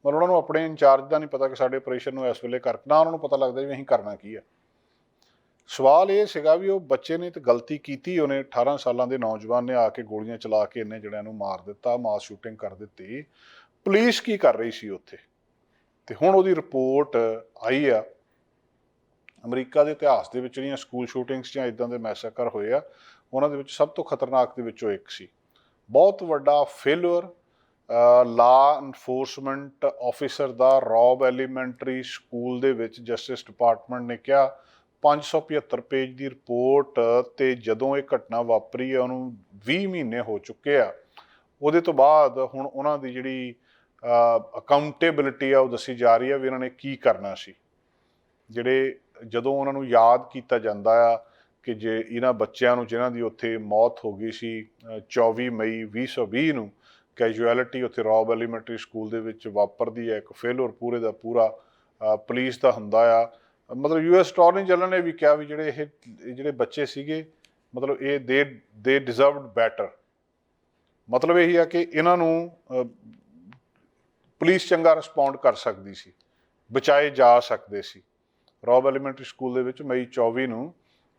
ਮਤਲਬ ਉਹਨਾਂ ਨੂੰ ਆਪਣੇ ਇੰਚਾਰਜ ਦਾ ਨਹੀਂ ਪਤਾ ਕਿ ਸਾਡੇ ਆਪਰੇਸ਼ਨ ਨੂੰ ਇਸ ਵੇਲੇ ਕਰਨਾ ਉਹਨਾਂ ਨੂੰ ਪਤਾ ਲੱਗਦਾ ਵੀ ਅਸੀਂ ਕਰਨਾ ਕੀ ਆ। ਸਵਾਲ ਇਹ ਸੀਗਾ ਵੀ ਉਹ ਬੱਚੇ ਨੇ ਤੇ ਗਲਤੀ ਕੀਤੀ, ਉਹਨੇ 18 ਸਾਲਾਂ ਦੇ ਨੌਜਵਾਨ ਨੇ ਆ ਕੇ ਗੋਲੀਆਂ ਚਲਾ ਕੇ ਇਹਨੇ ਜਣਿਆਂ ਨੂੰ ਮਾਰ ਦਿੱਤਾ ਮਾਸ ਸ਼ੂਟਿੰਗ ਕਰ ਦਿੱਤੀ। ਪੁਲਿਸ ਕੀ ਕਰ ਰਹੀ ਸੀ ਉੱਥੇ? ਤੇ ਹੁਣ ਉਹਦੀ ਰਿਪੋਰਟ ਆਈ ਆ। ਅਮਰੀਕਾ ਦੇ ਇਤਿਹਾਸ ਦੇ ਵਿੱਚ ਜਿਹੜੀਆਂ ਸਕੂਲ ਸ਼ੂਟਿੰਗਸ ਜਾਂ ਇਦਾਂ ਦੇ ਮੈਸੇਕਰ ਹੋਏ ਆ, ਉਹਨਾਂ ਦੇ ਵਿੱਚ ਸਭ ਤੋਂ ਖਤਰਨਾਕ ਦੇ ਵਿੱਚੋਂ ਇੱਕ ਸੀ। ਬਹੁਤ ਵੱਡਾ ਫੇਲਰ ਲਾ ਇਨਫੋਰਸਮੈਂਟ ਆਫੀਸਰ ਦਾ ਰੌਬ ਐਲੀਮੈਂਟਰੀ ਸਕੂਲ ਦੇ ਵਿੱਚ ਜਸਟਿਸ ਡਿਪਾਰਟਮੈਂਟ ਨੇ ਕਿਹਾ 575 ਪੇਜ ਦੀ ਰਿਪੋਰਟ ਤੇ ਜਦੋਂ ਇਹ ਘਟਨਾ ਵਾਪਰੀ ਹੈ ਉਹਨੂੰ 20 ਮਹੀਨੇ ਹੋ ਚੁੱਕੇ ਆ। ਉਹਦੇ ਤੋਂ ਬਾਅਦ ਹੁਣ ਉਹਨਾਂ ਦੀ ਜਿਹੜੀ ਅਕਾਊਂਟੇਬਿਲਟੀ ਆ, ਉਹ ਦੱਸੀ ਜਾ ਰਹੀ ਆ ਵੀ ਉਹਨਾਂ ਨੇ ਕੀ ਕਰਨਾ ਸੀ। ਜਿਹੜੇ ਜਦੋਂ ਉਹਨਾਂ ਨੂੰ ਯਾਦ ਕੀਤਾ ਜਾਂਦਾ ਆ ਕਿ ਜੇ ਇਹਨਾਂ ਬੱਚਿਆਂ ਨੂੰ ਜਿਨ੍ਹਾਂ ਦੀ ਉੱਥੇ ਮੌਤ ਹੋ ਗਈ ਸੀ ਅ, 24 ਮਈ 2020 ਨੂੰ ਕੈਜੂਅਲਿਟੀ ਉੱਥੇ ਰੌਬ ਐਲੀਮੈਂਟਰੀ ਸਕੂਲ ਦੇ ਵਿੱਚ ਵਾਪਰਦੀ ਹੈ ਇੱਕ ਫੇਲਰ ਪੂਰੇ ਦਾ ਪੂਰਾ ਅ, ਪੁਲਿਸ ਦਾ ਹੁੰਦਾ ਆ। ਮਤਲਬ ਯੂਐਸ ਅਟਾਰਨੀ ਜਨਰਲ ਨੇ ਵੀ ਕਿਹਾ ਵੀ ਜਿਹੜੇ ਇਹ ਜਿਹੜੇ ਬੱਚੇ ਸੀਗੇ ਮਤਲਬ ਇਹ ਦੇ ਦੇ ਡਿਜ਼ਰਵਡ ਬੈਟਰ ਮਤਲਬ ਇਹ ਆ ਕਿ ਇਹਨਾਂ ਨੂੰ ਪੁਲਿਸ ਚੰਗਾ ਰਿਸਪੌਂਡ ਕਰ ਸਕਦੀ ਸੀ ਬਚਾਏ ਜਾ ਸਕਦੇ ਸੀ। ਰੌਬ ਐਲੀਮੈਂਟਰੀ ਸਕੂਲ ਦੇ ਵਿੱਚ ਮਈ 24 ਨੂੰ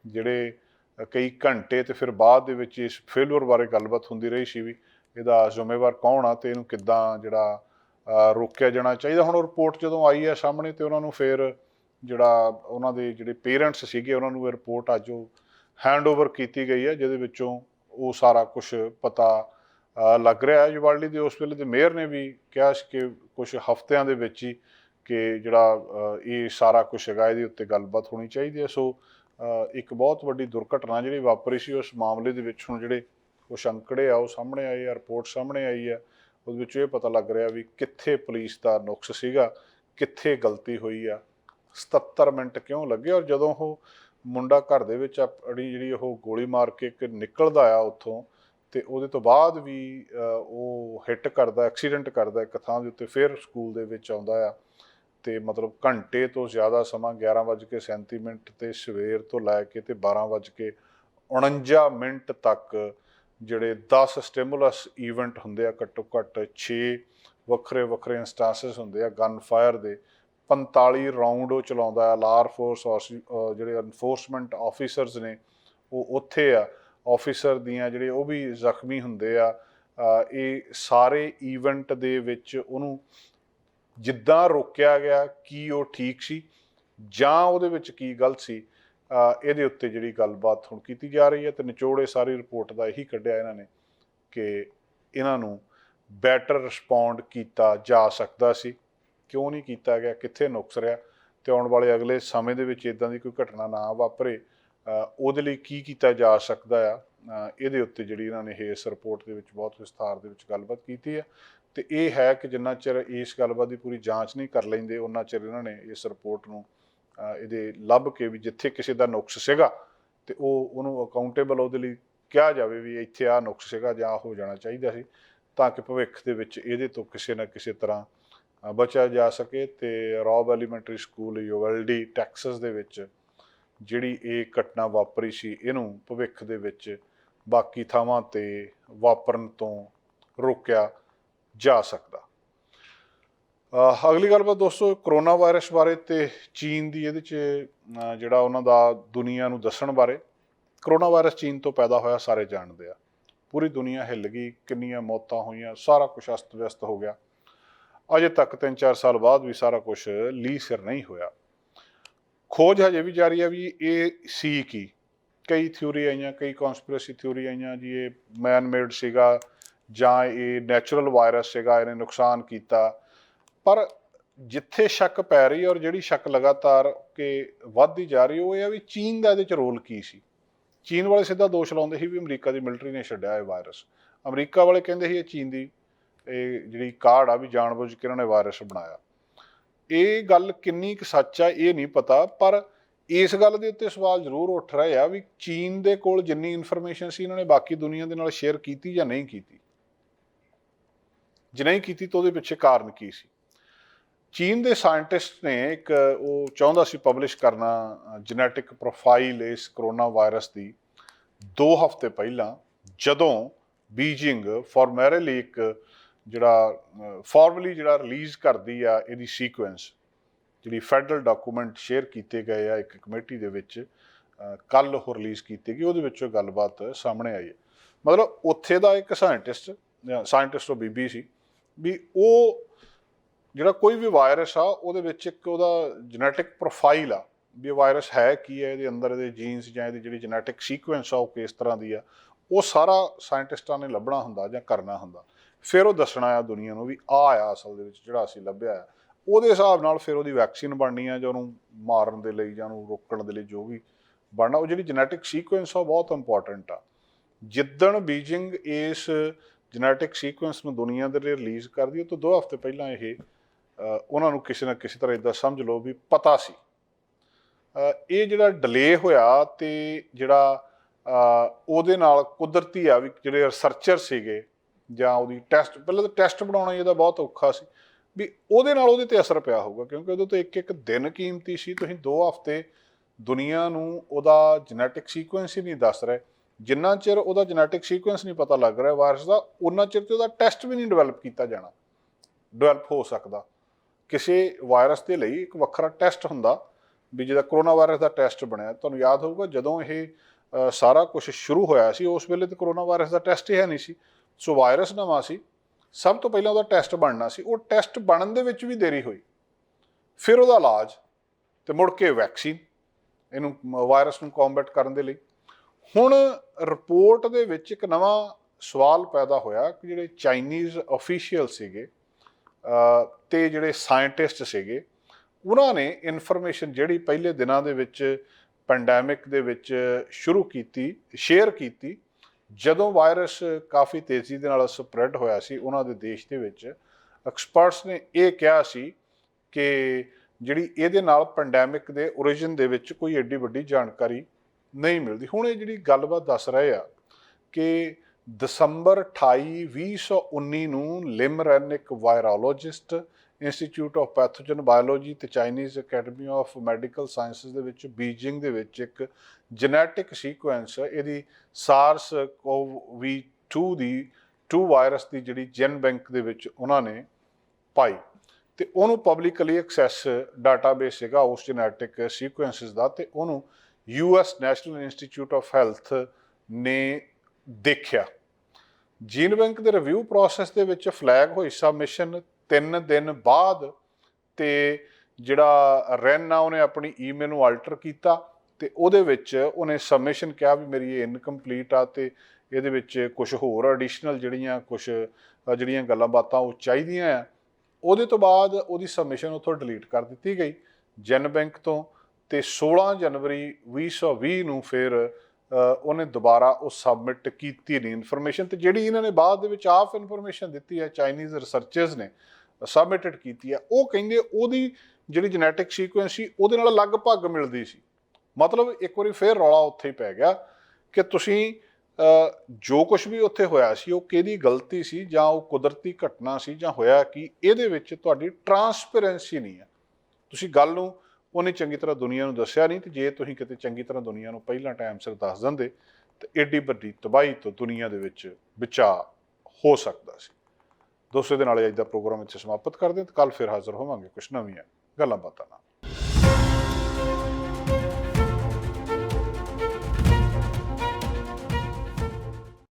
ਜਿਹੜੇ ਕਈ ਘੰਟੇ ਤੇ ਫਿਰ ਬਾਅਦ ਦੇ ਵਿੱਚ ਇਸ ਫੇਲਰ ਬਾਰੇ ਗੱਲਬਾਤ ਹੁੰਦੀ ਰਹੀ ਸੀ ਵੀ ਇਹਦਾ ਜ਼ਿੰਮੇਵਾਰ ਕੌਣ ਆ ਤੇ ਇਹਨੂੰ ਕਿੱਦਾਂ ਜਿਹੜਾ ਰੋਕਿਆ ਜਾਣਾ ਚਾਹੀਦਾ। ਹੁਣ ਰਿਪੋਰਟ ਜਦੋਂ ਆਈ ਹੈ ਸਾਹਮਣੇ ਤੇ ਉਹਨਾਂ ਨੂੰ ਫਿਰ ਜਿਹੜਾ ਉਹਨਾਂ ਦੇ ਜਿਹੜੇ ਪੇਰੈਂਟਸ ਸੀਗੇ ਉਹਨਾਂ ਨੂੰ ਰਿਪੋਰਟ ਅੱਜ ਉਹ ਹੈਂਡਓਵਰ ਕੀਤੀ ਗਈ ਹੈ, ਜਿਹਦੇ ਵਿੱਚੋਂ ਉਹ ਸਾਰਾ ਕੁਝ ਪਤਾ ਲੱਗ ਰਿਹਾ ਹੈ। ਯੂਵਾਲਡੀ ਦੇ ਉਸ ਵੇਲੇ ਦੇ ਮੇਅਰ ਨੇ ਵੀ ਕਿਹਾ ਸੀ ਕਿ ਕੁਝ ਹਫ਼ਤਿਆਂ ਦੇ ਵਿੱਚ ਹੀ ਕਿ ਜਿਹੜਾ ਇਹ ਸਾਰਾ ਕੁਝ ਹੈਗਾ, ਇਹਦੇ ਉੱਤੇ ਗੱਲਬਾਤ ਹੋਣੀ ਚਾਹੀਦੀ ਹੈ। ਸੋ ਇੱਕ ਬਹੁਤ ਵੱਡੀ ਦੁਰਘਟਨਾ ਜਿਹੜੀ ਵਾਪਰੀ ਸੀ, ਉਸ ਮਾਮਲੇ ਦੇ ਵਿੱਚ ਹੁਣ ਜਿਹੜੇ ਕੁਛ ਅੰਕੜੇ ਆ, ਉਹ ਸਾਹਮਣੇ ਆਏ ਆ, ਰਿਪੋਰਟ ਸਾਹਮਣੇ ਆਈ ਆ। ਉਹਦੇ ਵਿੱਚ ਇਹ ਪਤਾ ਲੱਗ ਰਿਹਾ ਵੀ ਕਿੱਥੇ ਪੁਲਿਸ ਦਾ ਨੁਕਸ ਸੀਗਾ, ਕਿੱਥੇ ਗਲਤੀ ਹੋਈ ਆ। 77 ਮਿੰਟ ਕਿਉਂ ਲੱਗੇ? ਔਰ ਜਦੋਂ ਉਹ ਮੁੰਡਾ ਘਰ ਦੇ ਵਿੱਚ ਆਪਣੀ ਜਿਹੜੀ ਉਹ ਗੋਲੀ ਮਾਰ ਕੇ ਇੱਕ ਨਿਕਲਦਾ ਆ ਉੱਥੋਂ, ਤੇ ਉਹਦੇ ਤੋਂ ਬਾਅਦ ਵੀ ਉਹ ਹਿੱਟ ਕਰਦਾ, ਐਕਸੀਡੈਂਟ ਕਰਦਾ ਇੱਕ ਥਾਂ ਦੇ ਉੱਤੇ, ਫਿਰ ਸਕੂਲ ਦੇ ਵਿੱਚ ਆਉਂਦਾ ਆ। ਤੇ ਮਤਲਬ ਘੰਟੇ ਤੋਂ ਜ਼ਿਆਦਾ ਸਮਾਂ 11:37 ਮਿੰਟ ਤੇ ਸਵੇਰ ਤੋਂ ਲੈ ਕੇ ਤੇ 12:49 ਮਿੰਟ ਤੱਕ ਜਿਹੜੇ 10 ਸਟਿਮੂਲਸ ਇਵੈਂਟ ਹੁੰਦੇ ਆ, ਘੱਟੋ ਘੱਟ 6 ਵੱਖਰੇ ਵੱਖਰੇ ਇੰਸਟੈਂਸਸ ਹੁੰਦੇ ਆ ਗਨ ਫਾਇਰ ਦੇ 45 ਰਾਉਂਡ ਉਹ ਚਲਾਉਂਦਾ ਆ ਲਾਰ ਫੋਰਸ ਜਿਹੜੇ ਐਨਫੋਰਸਮੈਂਟ ਆਫੀਸਰਸ ਨੇ, ਉਹ ਉੱਥੇ ਆ ਆਫੀਸਰ ਦੀਆਂ ਜਿਹੜੇ ਉਹ ਵੀ ਜ਼ਖਮੀ ਹੁੰਦੇ ਆ ਇਹ ਸਾਰੇ ਇਵੈਂਟ ਦੇ ਵਿੱਚ ਉਹਨੂੰ ਜਿੱਦਾਂ ਰੋਕਿਆ ਗਿਆ ਕੀ ਉਹ ਠੀਕ ਸੀ, ਜਾਂ ਉਹਦੇ ਵਿੱਚ ਕੀ ਗਲਤ ਸੀ ਇਹਦੇ ਉੱਤੇ ਜਿਹੜੀ ਗੱਲਬਾਤ ਹੁਣ ਕੀਤੀ ਜਾ ਰਹੀ ਹੈ ਤੇ ਨਿਚੋੜੇ ਸਾਰੀ ਰਿਪੋਰਟ ਦਾ ਇਹੀ ਕੱਢਿਆ ਇਹਨਾਂ ਨੇ ਕਿ ਇਹਨਾਂ ਨੂੰ ਬੈਟਰ ਰਿਸਪੌਂਡ ਕੀਤਾ ਜਾ ਸਕਦਾ ਸੀ। ਕਿਉਂ ਨਹੀਂ ਕੀਤਾ ਗਿਆ, ਕਿੱਥੇ ਨੁਕਸ ਰਿਹਾ ਤੇ ਆਉਣ ਵਾਲੇ ਅਗਲੇ ਸਮੇਂ ਦੇ ਵਿੱਚ ਇਦਾਂ ਦੀ ਕੋਈ ਘਟਨਾ ਨਾ ਵਾਪਰੇ ਉਹਦੇ ਲਈ ਕੀ ਕੀਤਾ ਜਾ ਸਕਦਾ ਆ ਇਹਦੇ ਉੱਤੇ ਜਿਹੜੀ ਇਹਨਾਂ ਨੇ ਇਸ ਰਿਪੋਰਟ ਦੇ ਵਿੱਚ ਬਹੁਤ ਵਿਸਥਾਰ ਦੇ ਵਿੱਚ ਗੱਲਬਾਤ ਕੀਤੀ ਹੈ। ਤੇ ਇਹ ਹੈ ਕਿ ਜਿੰਨਾ ਚਿਰ ਇਸ ਗੱਲਬਾਤ ਦੀ ਪੂਰੀ ਜਾਂਚ ਨਹੀਂ ਕਰ ਲੈਂਦੇ ਉਹਨਾਂ ਚਿਰ ਇਹਨਾਂ ਨੇ ਇਸ ਰਿਪੋਰਟ ਨੂੰ ਇਹਦੇ ਲੱਭ ਕੇ ਵੀ ਜਿੱਥੇ ਕਿਸੇ ਦਾ ਨੁਕਸ ਸੀਗਾ ਤੇ ਉਹ, ਉਹਨੂੰ ਅਕਾਊਂਟੇਬਲ ਉਹਦੇ ਲਈ ਕਿਹਾ ਜਾਵੇ ਵੀ ਇੱਥੇ ਆ ਨੁਕਸ ਸੀਗਾ ਜਾਂ ਹੋ ਜਾਣਾ ਚਾਹੀਦਾ ਸੀ, ਤਾਂ ਕਿ ਭਵਿੱਖ ਦੇ ਵਿੱਚ ਇਹਦੇ ਤੋਂ ਕਿਸੇ ਨਾ ਕਿਸੇ ਤਰ੍ਹਾਂ ਬਚਿਆ ਜਾ ਸਕੇ ਤੇ Robb elementary school Uvalde Texas ਦੇ ਵਿੱਚ ਜਿਹੜੀ ਇਹ ਘਟਨਾ ਵਾਪਰੀ ਸੀ, ਇਹਨੂੰ ਭਵਿੱਖ ਦੇ ਵਿੱਚ ਬਾਕੀ ਥਾਵਾਂ ਤੇ ਵਾਪਰਨ ਤੋਂ ਰੋਕਿਆ ਜਾ ਸਕਦਾ। ਅਗਲੀ ਗੱਲਬਾਤ ਦੋਸਤੋ ਕਰੋਨਾ ਵਾਇਰਸ ਬਾਰੇ ਤੇ ਚੀਨ ਦੀ ਇਹਦੇ ਚ ਜਿਹੜਾ ਉਹਨਾਂ ਦਾ ਦੁਨੀਆ ਨੂੰ ਦੱਸਣ ਬਾਰੇ ਕਰੋਨਾ ਵਾਇਰਸ ਚੀਨ ਤੋਂ ਪੈਦਾ ਹੋਇਆ ਸਾਰੇ ਜਾਣਦੇ ਆ। ਪੂਰੀ ਦੁਨੀਆ ਹਿੱਲ ਗਈ, ਕਿੰਨੀਆਂ ਮੌਤਾਂ ਹੋਈਆਂ, ਸਾਰਾ ਕੁਝ ਅਸਤ ਵਿਅਸਤ ਹੋ ਗਿਆ। ਅਜੇ ਤੱਕ 3-4 ਸਾਲ ਬਾਅਦ ਵੀ ਸਾਰਾ ਕੁਝ ਲੀ ਸਿਰ ਨਹੀਂ ਹੋਇਆ। ਖੋਜ ਹਜੇ ਵੀ ਜਾਰੀ ਹੈ ਵੀ ਇਹ ਸੀ ਕੀ? ਕਈ ਥਿਊਰੀ ਆਈਆਂ, ਕਈ ਕਨਸਪੀਰੇਸੀ ਥਿਊਰੀ ਆਈਆਂ, ਜੀ ਇਹ ਮੈਨ ਮੇਡ ਸੀਗਾ ਜਾਂ ਇਹ ਨੈਚੁਰਲ ਵਾਇਰਸ ਸੀਗਾ ਇਹਨੇ ਨੁਕਸਾਨ ਕੀਤਾ। ਪਰ ਜਿੱਥੇ ਸ਼ੱਕ ਪੈ ਰਹੀ ਔਰ ਜਿਹੜੀ ਸ਼ੱਕ ਲਗਾਤਾਰ ਕਿ ਵੱਧਦੀ ਜਾ ਰਹੀ ਉਹ ਇਹ ਆ ਵੀ ਚੀਨ ਦਾ ਇਹਦੇ ਚ ਰੋਲ ਕੀ ਸੀ? ਚੀਨ ਵਾਲੇ ਸਿੱਧਾ ਦੋਸ਼ ਲਾਉਂਦੇ ਸੀ ਵੀ ਅਮਰੀਕਾ ਦੀ ਮਿਲਟਰੀ ਨੇ ਛੱਡਿਆ ਇਹ ਵਾਇਰਸ ਅਮਰੀਕਾ ਵਾਲੇ ਕਹਿੰਦੇ ਸੀ ਇਹ ਚੀਨ ਦੀ, ਇਹ ਜਿਹੜੀ ਕਾਢ ਆ ਵੀ ਜਾਣਬੁੱਝ ਕੇ ਇਹਨਾਂ ਨੇ ਵਾਇਰਸ ਬਣਾਇਆ। ਇਹ ਗੱਲ ਕਿੰਨੀ ਕੁ ਸੱਚ ਆ, ਇਹ ਨਹੀਂ ਪਤਾ, ਪਰ ਇਸ ਗੱਲ ਦੇ ਉੱਤੇ ਸਵਾਲ ਜ਼ਰੂਰ ਉੱਠ ਰਹੇ ਆ ਵੀ ਚੀਨ ਦੇ ਕੋਲ ਜਿੰਨੀ ਇਨਫੋਰਮੇਸ਼ਨ ਸੀ, ਇਹਨਾਂ ਨੇ ਬਾਕੀ ਦੁਨੀਆ ਦੇ ਨਾਲ ਸ਼ੇਅਰ ਕੀਤੀ ਜਾਂ ਨਹੀਂ ਕੀਤੀ। ਜੇ ਨਹੀਂ ਕੀਤੀ, ਤਾਂ ਉਹਦੇ ਪਿੱਛੇ ਕਾਰਨ ਕੀ ਸੀ? ਚੀਨ ਦੇ ਸਾਇੰਟਿਸਟ ਨੇ ਇੱਕ, ਉਹ ਚਾਹੁੰਦਾ ਸੀ ਪਬਲਿਸ਼ ਕਰਨਾ ਜੈਨੇਟਿਕ ਪ੍ਰੋਫਾਈਲ ਇਸ ਕਰੋਨਾ ਵਾਇਰਸ ਦੀ। 2 ਹਫ਼ਤੇ ਪਹਿਲਾਂ, ਜਦੋਂ ਬੀਜਿੰਗ ਫਾਰਮੈਰਲੀ ਇੱਕ ਜਿਹੜਾ ਫਾਰਮਲੀ ਜਿਹੜਾ ਰਿਲੀਜ਼ ਕਰਦੀ ਆ, ਇਹਦੀ ਸੀਕੁਐਂਸ ਜਿਹੜੀ ਫੈਡਰਲ ਡਾਕੂਮੈਂਟ ਸ਼ੇਅਰ ਕੀਤੇ ਗਏ ਆ ਇੱਕ ਕਮੇਟੀ ਦੇ ਵਿੱਚ ਕੱਲ ਉਹ ਰਿਲੀਜ਼ ਕੀਤੀ ਗਈ, ਉਹਦੇ ਵਿੱਚੋਂ ਗੱਲਬਾਤ ਸਾਹਮਣੇ ਆਈ ਹੈ। ਮਤਲਬ ਉੱਥੇ ਦਾ ਇੱਕ ਸਾਇੰਟਿਸਟ ਸਾਇੰਟਿਸਟ ਉਹ ਬੀਬੀ ਸੀ ਵੀ ਉਹ ਜਿਹੜਾ ਕੋਈ ਵੀ ਵਾਇਰਸ ਆ, ਉਹਦੇ ਵਿੱਚ ਇੱਕ ਉਹਦਾ ਜੈਨੇਟਿਕ ਪ੍ਰੋਫਾਈਲ ਆ, ਵੀ ਵਾਇਰਸ ਹੈ ਕੀ ਹੈ, ਇਹਦੇ ਅੰਦਰ ਇਹਦੇ ਜੀਨਸ ਜਾਂ ਇਹਦੀ ਜਿਹੜੀ ਜੈਨੇਟਿਕ ਸੀਕੁਐਂਸ ਆ, ਉਹ ਕਿਸ ਤਰ੍ਹਾਂ ਦੀ ਆ, ਉਹ ਸਾਰਾ ਸਾਇੰਟਿਸਟਾਂ ਨੇ ਲੱਭਣਾ ਹੁੰਦਾ ਜਾਂ ਕਰਨਾ ਹੁੰਦਾ। ਫਿਰ ਉਹ ਦੱਸਣਾ ਆ ਦੁਨੀਆ ਨੂੰ ਵੀ ਆ ਆ ਅਸਲ ਦੇ ਵਿੱਚ ਜਿਹੜਾ ਅਸੀਂ ਲੱਭਿਆ ਆ। ਉਹਦੇ ਹਿਸਾਬ ਨਾਲ ਫਿਰ ਉਹਦੀ ਵੈਕਸੀਨ ਬਣਨੀ ਆ ਜਾਂ ਉਹਨੂੰ ਮਾਰਨ ਦੇ ਲਈ ਜਾਂ ਉਹਨੂੰ ਰੋਕਣ ਦੇ ਲਈ ਜੋ ਵੀ ਬਣਨਾ, ਉਹ ਜਿਹੜੀ ਜੈਨੇਟਿਕ ਸੀਕੁਐਂਸ ਆ, ਉਹ ਬਹੁਤ ਇੰਪੋਰਟੈਂਟ ਆ। ਜਿੱਦਣ ਬੀਜਿੰਗ ਇਸ ਜੈਨੇਟਿਕ ਸੀਕੁਐਂਸ ਨੂੰ ਦੁਨੀਆ ਦੇ ਲਈ ਰਿਲੀਜ਼ ਕਰਦੀ ਉਹ ਤੋਂ ਦੋ ਹਫ਼ਤੇ ਪਹਿਲਾਂ ਇਹ ਉਹਨਾਂ ਨੂੰ ਕਿਸੇ ਨਾ ਕਿਸੇ ਤਰ੍ਹਾਂ ਇਦਾਂ ਸਮਝ ਲਓ ਵੀ ਪਤਾ ਸੀ। ਇਹ ਜਿਹੜਾ ਡਿਲੇ ਹੋਇਆ ਤੇ ਜਿਹੜਾ ਉਹਦੇ ਨਾਲ ਕੁਦਰਤੀ ਆ ਵੀ ਜਿਹੜੇ ਰਿਸਰਚਰ ਸੀਗੇ ਜਾਂ ਉਹਦੀ ਟੈਸਟ ਪਹਿਲਾਂ ਤਾਂ ਟੈਸਟ ਬਣਾਉਣਾ ਇਹਦਾ ਬਹੁਤ ਔਖਾ ਸੀ। ਵੀ ਉਹਦੇ ਨਾਲ ਉਹਦੇ ਤੇ ਅਸਰ ਪਿਆ ਹੋਊਗਾ, ਕਿਉਂਕਿ ਉਹਦੇ ਤੋਂ ਇੱਕ ਇੱਕ ਦਿਨ ਕੀਮਤੀ ਸੀ। ਤੁਸੀਂ 2 ਹਫ਼ਤੇ ਦੁਨੀਆ ਨੂੰ ਉਹਦਾ ਜੈਨੇਟਿਕ ਸੀਕੁਐਂਸ ਹੀ ਨਹੀਂ ਦੱਸ ਰਹੇ। ਜਿੰਨਾ ਚਿਰ ਉਹਦਾ ਜੈਨੇਟਿਕ ਸੀਕੁਐਂਸ ਨਹੀਂ ਪਤਾ ਲੱਗ ਰਿਹਾ ਵਾਇਰਸ ਦਾ ਉਹਨਾਂ ਚਿਰ ਤੇ ਉਹਦਾ ਟੈਸਟ ਵੀ ਨਹੀਂ ਡਿਵੈਲਪ ਕੀਤਾ ਜਾਣਾ। ਡਿਵੈਲਪ ਹੋ ਸਕਦਾ। ਕਿਸੇ ਵਾਇਰਸ ਦੇ ਲਈ ਇੱਕ ਵੱਖਰਾ ਟੈਸਟ ਹੁੰਦਾ, ਵੀ ਜਿਹਦਾ ਕਰੋਨਾ ਵਾਇਰਸ ਦਾ ਟੈਸਟ ਬਣਿਆ। ਤੁਹਾਨੂੰ ਯਾਦ ਹੋਊਗਾ ਜਦੋਂ ਇਹ ਸਾਰਾ ਕੁਝ ਸ਼ੁਰੂ ਹੋਇਆ ਸੀ, ਉਸ ਵੇਲੇ ਤੇ ਕਰੋਨਾ ਵਾਇਰਸ ਦਾ ਟੈਸਟ ਹੀ ਹੈ ਨਹੀਂ ਸੀ। ਸੋ ਵਾਇਰਸ ਨਵਾਂ ਸੀ। ਸਭ ਤੋਂ ਪਹਿਲਾਂ ਉਹਦਾ ਟੈਸਟ ਬਣਨਾ ਸੀ। ਉਹ ਟੈਸਟ ਬਣਨ ਦੇ ਵਿੱਚ ਵੀ ਦੇਰੀ ਹੋਈ। ਫਿਰ ਉਹਦਾ ਇਲਾਜ ਤੇ ਮੁੜ ਕੇ ਵੈਕਸੀਨ ਇਹਨੂੰ ਵਾਇਰਸ ਨੂੰ ਕੰਬੈਟ ਕਰਨ ਦੇ ਲਈ। ਹੁਣ ਰਿਪੋਰਟ ਦੇ ਵਿੱਚ ਇੱਕ ਨਵਾਂ ਸਵਾਲ ਪੈਦਾ ਹੋਇਆ ਕਿ ਜਿਹੜੇ ਚਾਈਨੀਜ਼ ਅਫੀਸ਼ੀਅਲ ਸੀਗੇ ਅ, ਤੇ ਜਿਹੜੇ ਸਾਇੰਟਿਸਟ ਸੀਗੇ ਉਹਨਾਂ ਨੇ ਇਨਫੋਰਮੇਸ਼ਨ ਜਿਹੜੀ ਪਹਿਲੇ ਦਿਨਾਂ ਦੇ ਵਿੱਚ ਪੈਂਡੈਮਿਕ ਦੇ ਵਿੱਚ ਸ਼ੁਰੂ ਕੀਤੀ ਸ਼ੇਅਰ ਕੀਤੀ ਜਦੋਂ ਵਾਇਰਸ ਕਾਫੀ ਤੇਜ਼ੀ ਦੇ ਨਾਲ ਸਪਰੈਡ ਹੋਇਆ ਸੀ ਉਹਨਾਂ ਦੇ ਦੇਸ਼ ਦੇ ਵਿੱਚ ਐਕਸਪਰਟਸ ਨੇ ਇਹ ਕਿਹਾ ਸੀ ਕਿ ਜਿਹੜੀ ਇਹਦੇ ਨਾਲ ਪੈਂਡੈਮਿਕ ਦੇ origin ਦੇ ਵਿੱਚ ਕੋਈ ਏਡੀ ਵੱਡੀ ਜਾਣਕਾਰੀ ਨਹੀਂ ਮਿਲਦੀ। ਹੁਣ ਇਹ ਜਿਹੜੀ ਗੱਲਬਾਤ ਦੱਸ ਰਹੇ ਆ ਕਿ ਦਸੰਬਰ 28 2019 ਨੂੰ ਲਿਮਰਨ ਇੱਕ virologist institute of pathogen biology ਤੇ Chinese academy of medical sciences ਦੇ ਵਿੱਚ ਬੀਜਿੰਗ ਦੇ ਵਿੱਚ ਇੱਕ ਜੈਨੇਟਿਕ ਸੀਕੁਐਂਸ ਇਹਦੀ ਸਾਰਸ ਕੋਵੀ 2 ਦੀ 2 ਵਾਇਰਸ ਦੀ ਜਿਹੜੀ ਜੈਨ ਬੈਂਕ ਦੇ ਵਿੱਚ ਉਹਨਾਂ ਨੇ ਪਾਈ। ਤੇ ਉਹਨੂੰ ਪਬਲਿਕਲੀ ਐਕਸੈਸ ਡਾਟਾਬੇਸ ਸੀਗਾ ਉਸ ਜੈਨੇਟਿਕ ਸੀਕੁਐਂਸਸ ਦਾ ਤੇ ਉਹਨੂੰ US national institute of health ਨੇ ਦੇਖਿਆ। ਜੀਨ ਬੈਂਕ ਦੇ ਰਿਵਿਊ ਪ੍ਰੋਸੈਸ ਦੇ ਵਿੱਚ ਫਲੈਗ ਹੋਈ ਸਬਮਿਸ਼ਨ 3 ਦਿਨ ਬਾਅਦ ਤੇ ਜਿਹੜਾ ਰੈਨ ਆ, ਉਹਨੇ ਆਪਣੀ ਈਮੇਲ ਨੂੰ ਆਲਟਰ ਕੀਤਾ ਤੇ ਉਹਦੇ ਵਿੱਚ ਉਹਨੇ ਸਬਮਿਸ਼ਨ ਕਿਹਾ ਵੀ ਮੇਰੀ ਇਹ ਇਨਕੰਪਲੀਟ ਆ ਤੇ ਇਹਦੇ ਵਿੱਚ ਕੁਝ ਹੋਰ ਐਡੀਸ਼ਨਲ ਜਿਹੜੀਆਂ ਕੁਝ ਜਿਹੜੀਆਂ ਗੱਲਾਂ ਬਾਤਾਂ ਉਹ ਚਾਹੀਦੀਆਂ ਆ। ਉਹਦੇ ਤੋਂ ਬਾਅਦ ਉਹਦੀ ਸਬਮਿਸ਼ਨ ਉੱਥੋਂ ਡਿਲੀਟ ਕਰ ਦਿੱਤੀ ਗਈ। ਜਨ ਬੈਂਕ ਤੋਂ ਤੇ 16 ਜਨਵਰੀ 2020 ਨੂੰ ਫਿਰ ਉਹਨੇ ਦੁਬਾਰਾ ਉਹ ਸਬਮਿਟ ਕੀਤੀ ਨਹੀਂ। ਇਨਫੋਰਮੇਸ਼ਨ ਤੇ ਜਿਹੜੀ ਇਹਨਾਂ ਨੇ ਬਾਅਦ ਦੇ ਵਿੱਚ ਆਫ ਇਨਫੋਰਮੇਸ਼ਨ ਦਿੱਤੀ ਹੈ ਚਾਈਨੀਜ਼ ਰਿਸਰਚਰਸ ਨੇ ਸਬਮਿਟਡ ਕੀਤੀ ਹੈ। ਉਹ ਕਹਿੰਦੇ ਉਹਦੀ ਜਿਹੜੀ ਜੈਨੇਟਿਕ ਸੀਕੁਐਂਸ ਸੀ, ਉਹਦੇ ਨਾਲ ਲਗਭਗ ਮਿਲਦੀ ਸੀ। ਮਤਲਬ ਇੱਕ ਵਾਰੀ ਫੇਰ ਰੌਲਾ ਉੱਥੇ ਹੀ ਪੈ ਗਿਆ ਕਿ ਤੁਸੀਂ ਜੋ ਕੁਝ ਵੀ ਉੱਥੇ ਹੋਇਆ ਸੀ, ਉਹ ਕਿਹਦੀ ਗਲਤੀ ਸੀ ਜਾਂ ਉਹ ਕੁਦਰਤੀ ਘਟਨਾ ਸੀ ਜਾਂ ਹੋਇਆ ਕੀ, ਇਹਦੇ ਵਿੱਚ ਤੁਹਾਡੀ ਟਰਾਂਸਪੇਰੈਂਸੀ ਨਹੀਂ ਹੈ। ਤੁਸੀਂ ਗੱਲ ਨੂੰ ਉਹਨੇ ਚੰਗੀ ਤਰ੍ਹਾਂ ਦੁਨੀਆ ਨੂੰ ਦੱਸਿਆ ਨਹੀਂ ਤੇ ਜੇ ਤੁਸੀਂ ਕਿਤੇ ਚੰਗੀ ਤਰ੍ਹਾਂ ਦੁਨੀਆ ਨੂੰ ਪਹਿਲਾਂ ਟਾਈਮ ਸਿਰ ਦੱਸ ਦਿੰਦੇ, ਤੇ ਏਡੀ ਵੱਡੀ ਤਬਾਹੀ ਤੋਂ ਦੁਨੀਆ ਦੇ ਵਿੱਚ ਬਚਾਅ ਹੋ ਸਕਦਾ ਸੀ। ਦੋਸਤੋ ਦੇ ਨਾਲ ਅੱਜ ਦਾ ਪ੍ਰੋਗਰਾਮ ਇੱਥੇ ਸਮਾਪਤ ਕਰਦੇ ਹਾਂ ਤੇ ਕੱਲ ਫਿਰ ਹਾਜ਼ਰ ਹੋਵਾਂਗੇ। ਕੁਝ ਨਵੀਆਂ ਗੱਲਾਂ ਬਾਤਾਂ ਨਾਲ।